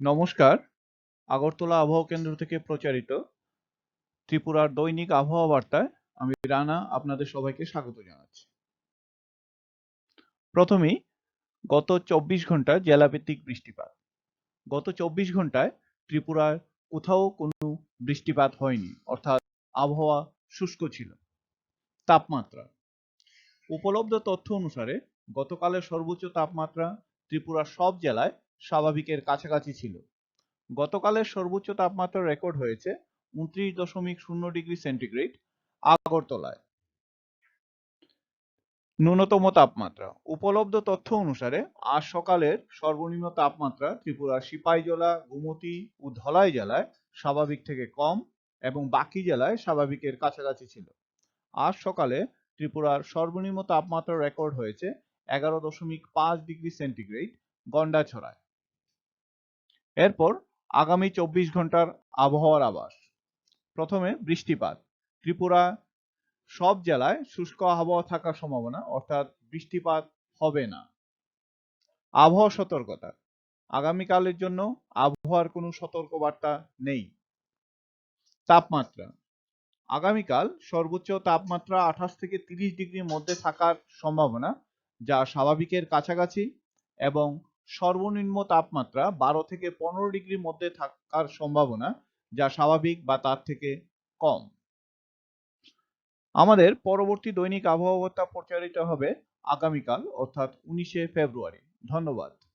নমস্কার। আগরতলা আবহাওয়া কেন্দ্র থেকে প্রচারিত ত্রিপুরার দৈনিক আবহাওয়া বার্তায় আমি রানা আপনাদের সবাইকে স্বাগত জানাচ্ছি। প্রথমেই, গত চব্বিশ ঘন্টায় জেলাভিত্তিক বৃষ্টিপাত। গত চব্বিশ ঘন্টায় ত্রিপুরার কোথাও কোনো বৃষ্টিপাত হয়নি, অর্থাৎ আবহাওয়া শুষ্ক ছিল। তাপমাত্রা। উপলব্ধ তথ্য অনুসারে গতকালের সর্বোচ্চ তাপমাত্রা ত্রিপুরার সব জেলায় স্বাভাবিকের কাছাকাছি ছিল। গতকালের সর্বোচ্চ তাপমাত্রা রেকর্ড হয়েছে উনত্রিশ দশমিক শূন্য ডিগ্রি সেন্টিগ্রেড আগরতলায়। ন্যূনতম তাপমাত্রা। উপলব্ধ তথ্য অনুসারে আজ সকালের সর্বনিম্ন তাপমাত্রা ত্রিপুরার সিপাহীজলা গুমতি ও ধলাই জেলায় স্বাভাবিক থেকে কম এবং বাকি জেলায় স্বাভাবিকের কাছাকাছি ছিল। আজ সকালে ত্রিপুরার সর্বনিম্ন তাপমাত্রা রেকর্ড হয়েছে এগারো দশমিক পাঁচ ডিগ্রি সেন্টিগ্রেড গন্ডাছড়ায় এরপর আগামী চব্বিশ ঘণ্টার আবহাওয়ার আবাস প্রথমে বৃষ্টিপাত। ত্রিপুরা সব জেলায় শুষ্ক আবহাওয়া থাকার সম্ভাবনা, অর্থাৎ বৃষ্টিপাত হবে না। আবহাওয়া সতর্কতা। আগামীকালের জন্য আবহাওয়ার কোনো সতর্কবার্তা নেই। তাপমাত্রা। আগামীকাল সর্বোচ্চ তাপমাত্রা আঠাশ থেকে তিরিশ ডিগ্রির মধ্যে থাকার সম্ভাবনা যা স্বাভাবিকের কাছাকাছি এবং সর্বনিম্ন তাপমাত্রা বারো থেকে পনেরো ডিগ্রির মধ্যে থাকার সম্ভাবনা যা স্বাভাবিক বা তার থেকে কম। আমাদের পরবর্তী দৈনিক আবহাওয়া প্রচারিত হবে আগামীকাল, অর্থাৎ উনিশে ফেব্রুয়ারি। ধন্যবাদ।